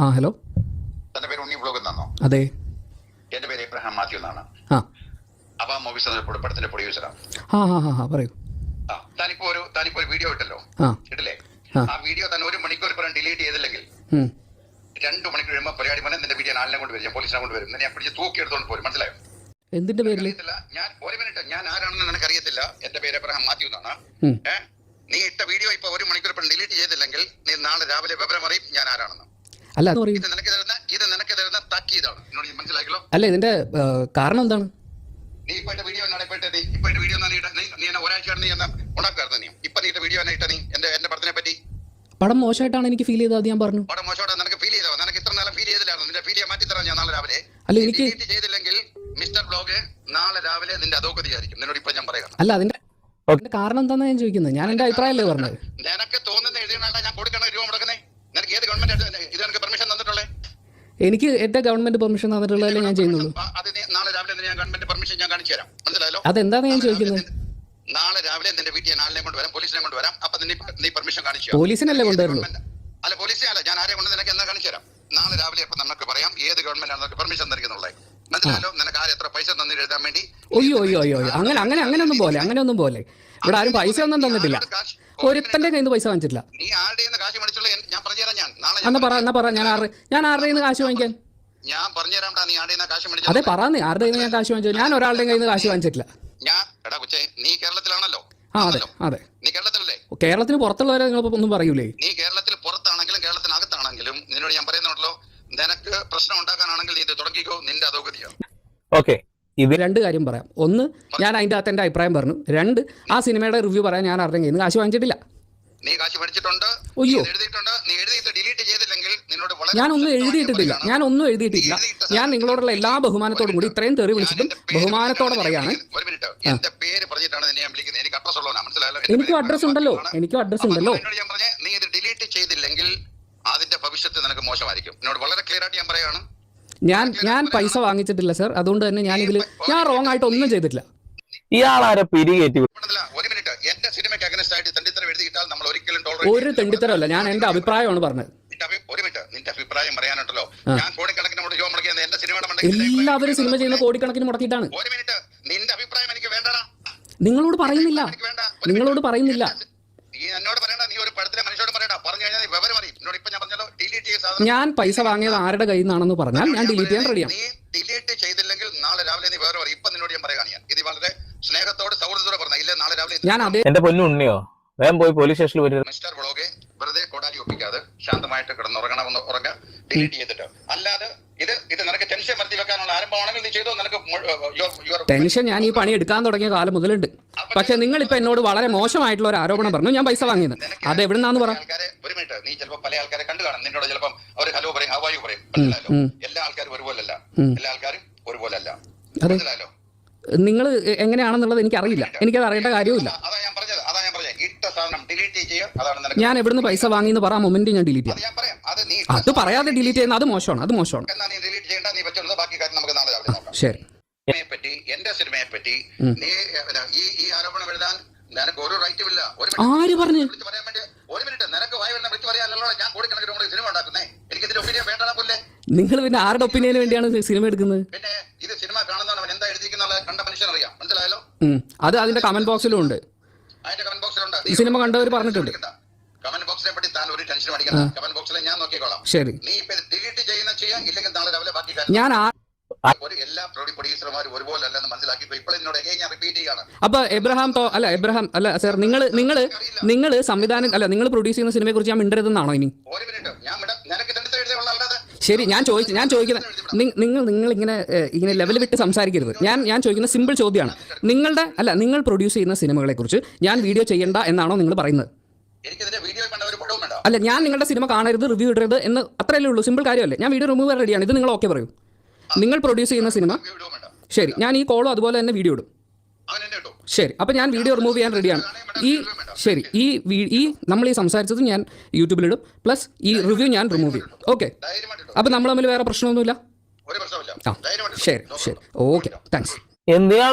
ആ ഹലോ. തന്റെ പേര് ഉണ്ണി ബ്ലോഗ് എന്നാണോ? അതെ. എന്റെ പേര് എബ്രഹാം മാത്യു എന്നാണ്. ആ. അപ്പൊ മൂവീസ് പടത്തിന്റെ പ്രൊഡ്യൂസറാണ് ആ ആ ആ ആ പറയൂ. ആ താനിപ്പോ ഒരു താനിപ്പോ ഒരു വീഡിയോ ഇട്ടല്ലോ? ആ. ഇട്ടില്ലേ? ആ. ആ വീഡിയോ തന്നെ ഒരു മണിക്കൂർ പറഞ്ഞ് ഡിലീറ്റ് ചെയ്തില്ലെങ്കിൽ ഉം. രണ്ടു മണിക്കൂർ കഴിയുമ്പോൾ പരിപാടി പറഞ്ഞ നിന്റെ വീഡിയോ നാലിനെ കൊണ്ട് വരും ഞാൻ പോലീസിനെ കൊണ്ട് വരും. നിന്നെ ഞാൻ പിടിച്ച് തൂക്കി എടുത്തോണ്ട് പോരും. മനസ്സിലായോ? എന്തിന്റെ പേരിൽ അറിയത്തില്ല ഞാൻ ഒരു മിനിറ്റ് ഞാൻ ആരാണെന്ന് നിനക്ക് അറിയത്തില്ല എന്റെ പേര് എബ്രഹാം മാത്യു എന്നാണ്. ഉം. ഏ? നീ ഇട്ട വീഡിയോ ഇപ്പൊ ഒരു മണിക്കൂർ പരം ഡിലീറ്റ് ചെയ്തില്ലെങ്കിൽ നീ നാളെ രാവിലെ വിവരം അറിയും ഞാൻ ആരാണെന്ന്. അല്ല അത് പറയൂ? ഇത് നിനക്ക് തരുന്ന ഇത് നിനക്ക് താക്കീതാണ് എന്നോട് അല്ല ഇതിന്റെ കാരണം എന്താണ്? നീ ഇപ്പൊ ഇട്ട വീഡിയോ വീഡിയോ നീ നീ നീ എന്നാ ഇപ്പൊ വീഡിയോ നീ. എന്റെ എന്റെ പടത്തിനെ പറ്റി. പടം മോശമായിട്ടാണ് എനിക്ക് ഫീൽ ചെയ്തത് അത് ഞാൻ പറഞ്ഞു. പടം നിനക്ക് ഫീൽ ചെയ്തോ നിനക്ക് ഇത്ര നേരം ഫീൽ ചെയ്തില്ലായിരുന്നു. നിന്റെ ഫീൽ മാറ്റി തരാം ഞാൻ നാളെ രാവിലെ. അല്ല, എനിക്ക്- ഡിലീറ്റ് ചെയ്തില്ലെങ്കിൽ മിസ്റ്റർ ബ്ലോഗ് നാളെ രാവിലെ നിന്റെ നിന്നോട് ഇപ്പൊ ഞാൻ അല്ല അതിന്റെ അതിന്റെ കാരണം എന്താണെന്ന് ഞാൻ ചോദിക്കുന്നത്? ഞാൻ എന്റെ അഭിപ്രായമല്ലേ പറഞ്ഞത്? നിനക്ക് തോന്നുന്ന എഴുതിയാണ്ട ഞാൻ കൊടുക്കണ രൂപ മുടക്കുന്നേ നിനക്ക് ഏത് ഗവൺമെന്റ് ഇത് നിനക്ക് പെർമിഷൻ തന്നിട്ടുള്ളേ? എനിക്ക് എന്റെ ഗവൺമെന്റ് പെർമിഷൻ തന്നിട്ടുള്ളതല്ലേ ഞാൻ ചെയ്യുന്നുള്ളൂ. അത് നീ നാളെ രാവിലെ നിന്നെ ഞാൻ ഗവൺമെന്റ് പെർമിഷൻ ഞാൻ കാണിച്ചു തരാം. മനസ്സിലായല്ലോ? അതെന്താണ് ഞാൻ ചോദിക്കുന്നത് നാളെ രാവിലെ നിന്റെ വീട്ടിൽ ഞാൻ ആളിനെ കൊണ്ടുവരാം പോലീസിനെ കൊണ്ടുവരാം അപ്പൊ നീ നീ പെർമിഷൻ കാണിച്ചു പോലീസിനല്ലേ കൊണ്ടുവരുള്ളൂ അല്ല പോലീസിനെ അല്ല. ഞാൻ ആരെ കൊണ്ട് നിനക്ക് എന്നാ കാണിച്ചു തരാം? നാളെ രാവിലെ അപ്പൊ നമുക്ക് പറയാം ഏത് ഗവൺമെന്റ് ആണ് പെർമിഷൻ തന്നിരിക്കുന്നുള്ളത് മനസ്സിലായല്ലോ? നിനക്ക് ആര് എത്ര പൈസ തന്നി എഴുതാൻ വേണ്ടി? അയ്യോ അയ്യോ അയ്യോ അങ്ങനെ അങ്ങനെ അങ്ങനെ ഒന്നും പോലെ അങ്ങനെ ഒന്നും പോലെ. ഇവിടെ ആരും പൈസ ഒന്നും തന്നിട്ടില്ല. ഒരുത്തന്റെ കയ്യിൽ നിന്ന് പൈസ വാങ്ങിച്ചിട്ടില്ല. നീ ആരുടെ കാശ് മേടിച്ചുള്ള ഞാൻ പറഞ്ഞുതരാം ഞാൻ നാളെ ഞാൻ എന്നാ പറ എന്നാ പറ ഞാൻ ആറ് ഞാൻ ആരുടെ കയ്യിൽ നിന്ന് കാശ് വാങ്ങിക്കാൻ? ഞാൻ പറഞ്ഞുതരാം നീ ആരുടെ കാശ് അതെ പറഞ്ഞു ആരുടെ കയ്യിൽ നിന്ന് ഞാൻ കാശ് വാങ്ങിച്ചു ഞാൻ ഒരാളുടെ കയ്യിൽ നിന്ന് കാശ് വാങ്ങിച്ചിട്ടില്ല. ഞാൻ എടാ കൊച്ചേ നീ കേരളത്തിലാണല്ലോ. ആ അതെ അതെ. നീ കേരളത്തിലല്ലേ? കേരളത്തിന് പുറത്തുള്ളവരെ നിങ്ങൾ ഒന്നും പറയൂലേ? നീ കേരളത്തിൽ പുറത്താണെങ്കിലും കേരളത്തിനകത്താണെങ്കിലും നിന്നോട് ഞാൻ പറയുന്നുണ്ടല്ലോ നിനക്ക് പ്രശ്നം ഉണ്ടാക്കാനാണെങ്കിൽ നീ ഇത് തുടങ്ങിക്കോ നിന്റെ അധോഗതിയാണ് ഓക്കെ ഇവ രണ്ട് കാര്യം പറയാം. ഒന്ന് ഞാൻ അതിന്റെ അകത്ത് എന്റെ അഭിപ്രായം പറഞ്ഞു. രണ്ട് ആ സിനിമയുടെ റിവ്യൂ പറയാൻ ഞാൻ ആരുടെ കയ്യിൽ കാശ് വാങ്ങിച്ചിട്ടില്ല. നീ കാശ് പഠിച്ചിട്ടുണ്ട് അയ്യോ. നീ എഴുതിയിട്ടുണ്ട് നീ എഴുതിയിട്ട് ഡിലീറ്റ് ഒന്നും എഴുതിയിട്ടില്ല എഴുതിയിട്ടിട്ടില്ല. ഞാൻ ഒന്നും എഴുതിയിട്ടില്ല. ഞാൻ നിങ്ങളോടുള്ള എല്ലാ ബഹുമാനത്തോടും കൂടി ഇത്രയും തെറി വിളിച്ചിട്ടും ഞാൻ ബഹുമാനത്തോടെ പറയാണ്. ഒരു മിനിറ്റ് എന്റെ പേര് പറഞ്ഞിട്ടാണ് നിന്നെ വിളിക്കുന്നത്. എനിക്ക് അഡ്രസ് ഉണ്ടല്ലോ. എനിക്കും അഡ്രസ് ഉണ്ടല്ലോ. ഞാൻ പറഞ്ഞേ നീ ഇത് ഡിലീറ്റ് ചെയ്തില്ലെങ്കിൽ അതിന്റെ ഭവിഷ്യത്ത് നിനക്ക് മോശമായിരിക്കും. എന്നോട് വളരെ ക്ലിയർ ആയിട്ട് ഞാൻ പറയാണ്. ഞാൻ ഞാൻ പൈസ വാങ്ങിച്ചിട്ടില്ല സർ അതുകൊണ്ട് തന്നെ ഞാൻ ഇതിൽ ഞാൻ റോങ് ആയിട്ട് ഒന്നും ചെയ്തിട്ടില്ല. ഇയാളാരെ പിരികേറ്റി ഒരു. തെണ്ടിത്തരമല്ല ഞാൻ എന്റെ അഭിപ്രായമാണ് പറഞ്ഞത് നിന്റെ അഭി- ഒരു മിനിറ്റ് നിന്റെ അഭിപ്രായം പറയാനുണ്ടല്ലോ ആ. ഞാൻ കോടിക്കണക്കിന് മുടക്കി മുടക്കിയത് എന്റെ സിനിമയുടെ മണ്ടയ്ക്ക് എല്ലാവരും സിനിമ ചെയ്യുന്ന കോടിക്കണക്കിന് മുടക്കിയിട്ടാണ്. ഒരു മിനിറ്റ്. നിന്റെ അഭിപ്രായം എനിക്ക് വേണ്ടടാ. നിങ്ങളോട് പറയുന്നില്ല. നിങ്ങളോട് പറയുന്നില്ല. നീ എന്നോട് പറയണ്ട. നീ ഒരു പടത്തിലെ മനുഷ്യനോട് പറയണ്ട. പറഞ്ഞു കഴിഞ്ഞാൽ നീ വിവരം അറിയും. എന്നോട് ഇപ്പൊ ഞാൻ പറഞ്ഞല്ലോ ഡിലീറ്റ് ചെയ്ത ഞാൻ പൈസ വാങ്ങിയത് ആരുടെ കയ്യിൽ നിന്നാണെന്ന് പറഞ്ഞാൽ ഞാൻ ഡിലീറ്റ് ചെയ്യാൻ റെഡിയാണ് നീ ഡിലീറ്റ് ചെയ്തില്ലെങ്കിൽ നാളെ രാവിലെ നീ വേറെ ഇപ്പൊ നിന്നോട് ഞാൻ പറയുകയാണ് ഞാൻ. ഇത് വളരെ സ്നേഹത്തോട് സൗഹൃദത്തോടെ പറഞ്ഞ ഇല്ല നാളെ രാവിലെ ഞാൻ അതേ എന്റെ പൊന്നു ഉണ്ണിയോ? വേഗം പോയി പോലീസ് സ്റ്റേഷനിൽ വരും മിസ്റ്റർ ബ്ലോഗെ വെറുതെ കൊടാലി ഒപ്പിക്കാതെ ശാന്തമായിട്ട് കിടന്നുറങ്ങണമെന്ന് ഡിലീറ്റ് ചെയ്തിട്ട്. അല്ലാതെ ഇത് ഇത് നിനക്ക് ടെൻഷൻ വരുത്തി വെക്കാനുള്ള ആരംഭമാണെങ്കിൽ നീ ചെയ്തോ? നിനക്ക് ടെൻഷൻ ഞാൻ ഈ പണി എടുക്കാൻ തുടങ്ങിയ കാലം മുതലുണ്ട്. പക്ഷെ നിങ്ങൾ ഇപ്പൊ എന്നോട് വളരെ മോശമായിട്ടുള്ള ഒരു ആരോപണം പറഞ്ഞു. ഞാൻ പൈസ വാങ്ങിയത്. അത് എവിടുന്നാന്ന് പറ? ഒരു മിനിറ്റ് നീ ചിലപ്പോ പല ആൾക്കാരെ കണ്ടു കാണും. നിന്നോട് ചിലപ്പം അവർ ഹലോ പറയും. ഹവായു പറയും. എല്ലാ ആൾക്കാരും ഒരുപോലല്ല. അല്ല എല്ലാ ആൾക്കാരും ഒരുപോലല്ല. അല്ല മനസ്സിലായല്ലോ? നിങ്ങൾ എങ്ങനെയാണെന്നുള്ളത് എനിക്കറിയില്ല. എനിക്കത് അറിയേണ്ട കാര്യവുമില്ല അതാ ഞാൻ പറഞ്ഞത് അതാ ഞാൻ പറഞ്ഞത് ഇട്ട സാധനം ഡിലീറ്റ് ചെയ്യുക അതാണ് നിനക്ക് ഞാൻ എവിടുന്ന് പൈസ വാങ്ങി എന്ന് പറ മൊമെന്റ് ഞാൻ ഡിലീറ്റ് അത് ചെയ്യാം ഞാൻ പറയാം. അത് നീ അത് പറയാതെ ഡിലീറ്റ് ചെയ്യുന്ന അത് മോശമാണ് അത് മോശമാണ്. എന്നാ നീ ഡിലീറ്റ് ചെയ്യേണ്ട നീ പറ്റുന്നത് ബാക്കി കാര്യം നമുക്ക് നാളെ രാവിലെ നോക്കാം ശരി. സിനിമയെ പറ്റി എന്റെ സിനിമയെ പറ്റി നീ ഏ, പിന്നെ, ഈ ഈ ആരോപണം എഴുതാൻ നിനക്ക് ഒരു റൈറ്റും ഇല്ല. ഒരു ആര് പറഞ്ഞു? വിളിച്ച് പറയാൻ വേണ്ടി ഒരു മിനിറ്റ് നിനക്ക് വായി വരുന്ന വിളിച്ച് പറയാനല്ലോ ഞാൻ കോടിക്കണക്കിന് സിനിമ ഉണ്ടാക്കുന്നേ. എനിക്ക് ഇതിന്റെ ഒപ്പീനിയൻ നിങ്ങൾ പിന്നെ ആരുടെ ഒപ്പീനിയന് വേണ്ടിയാണ് സിനിമ എടുക്കുന്നത്? പിന്നെ ഇത് സിനിമ കാണുന്നവൻ എന്താ കണ്ട മനുഷ്യൻ അറിയാം മനസ്സിലായല്ലോ? ഉം. അത് അതിന്റെ കമന്റ് ബോക്സിലും ഉണ്ട്. അതിന്റെ കമന്റ് ഈ സിനിമ കണ്ടവർ പറഞ്ഞിട്ടുണ്ട്. കമന്റ് ബോക്സിനെ പറ്റി താൻ ഒരു ടെൻഷൻ കമന്റ് ബോക്സിൽ ഞാൻ നോക്കിക്കോളാം. ശരി. നീ ഇപ്പൊ ഡിലീറ്റ് ചെയ്യുന്ന ചെയ്യാം ഇല്ലെങ്കിൽ നാളെ രാവിലെ ബാക്കി ഞാൻ ഒരു എല്ലാ പ്രൊഡ്യൂസർമാരും ഒരുപോലെ അല്ലെന്ന് മനസ്സിലാക്കി ഇപ്പോൾ എന്നോട് again ഞാൻ റിപ്പീറ്റ് ചെയ്യാണ് അപ്പൊ എബ്രഹാം തോ അല്ല എബ്രഹാം അല്ല സർ നിങ്ങൾ നിങ്ങൾ നിങ്ങൾ സംവിധാനം അല്ല നിങ്ങൾ പ്രൊഡ്യൂസ് ചെയ്യുന്ന സിനിമയെ കുറിച്ച് ഞാൻ മിണ്ടരുതെന്നാണോ ഇനി? ഒരു മിനിറ്റ്. ഞാൻ നിനക്ക് ശരി ഞാൻ ചോദിച്ചു ഞാൻ ചോദിക്കുന്ന നിങ്ങൾ നിങ്ങൾ ഇങ്ങനെ ഇങ്ങനെ ലെവൽ വിട്ട് സംസാരിക്കരുത്. ഞാൻ ഞാൻ ചോദിക്കുന്ന സിമ്പിൾ ചോദ്യമാണ്. നിങ്ങളുടെ അല്ല നിങ്ങൾ പ്രൊഡ്യൂസ് ചെയ്യുന്ന സിനിമകളെ കുറിച്ച് ഞാൻ വീഡിയോ ചെയ്യണ്ട എന്നാണോ നിങ്ങൾ പറയുന്നത്? അല്ല ഞാൻ നിങ്ങളുടെ സിനിമ കാണരുത് റിവ്യൂ ഇടരുത് എന്ന് അത്രയല്ലേ ഉള്ളൂ. സിമ്പിൾ കാര്യമല്ലേ? ഞാൻ വീഡിയോ റിമൂവ് റെഡിയാണ് ഇത് നിങ്ങൾ ഓക്കെ പറയൂ. നിങ്ങൾ പ്രൊഡ്യൂസ് ചെയ്യുന്ന സിനിമ ശരി ഞാൻ ഈ കോളും അതുപോലെ തന്നെ വീഡിയോ ഇടും. ശരി അപ്പോൾ ഞാൻ വീഡിയോ റിമൂവ് ചെയ്യാൻ റെഡിയാണ് ഈ ശരി ഈ ഈ നമ്മൾ ഈ സംസാരിച്ചത് ഞാൻ യൂട്യൂബിലിടും പ്ലസ് ഈ റിവ്യൂ ഞാൻ റിമൂവ് ചെയ്യും. ഓക്കെ അപ്പോൾ നമ്മൾ തമ്മിൽ വേറെ പ്രശ്നമൊന്നുമില്ല? ആ ശരി ശരി. ഓക്കെ താങ്ക്സ് എന്തിനാ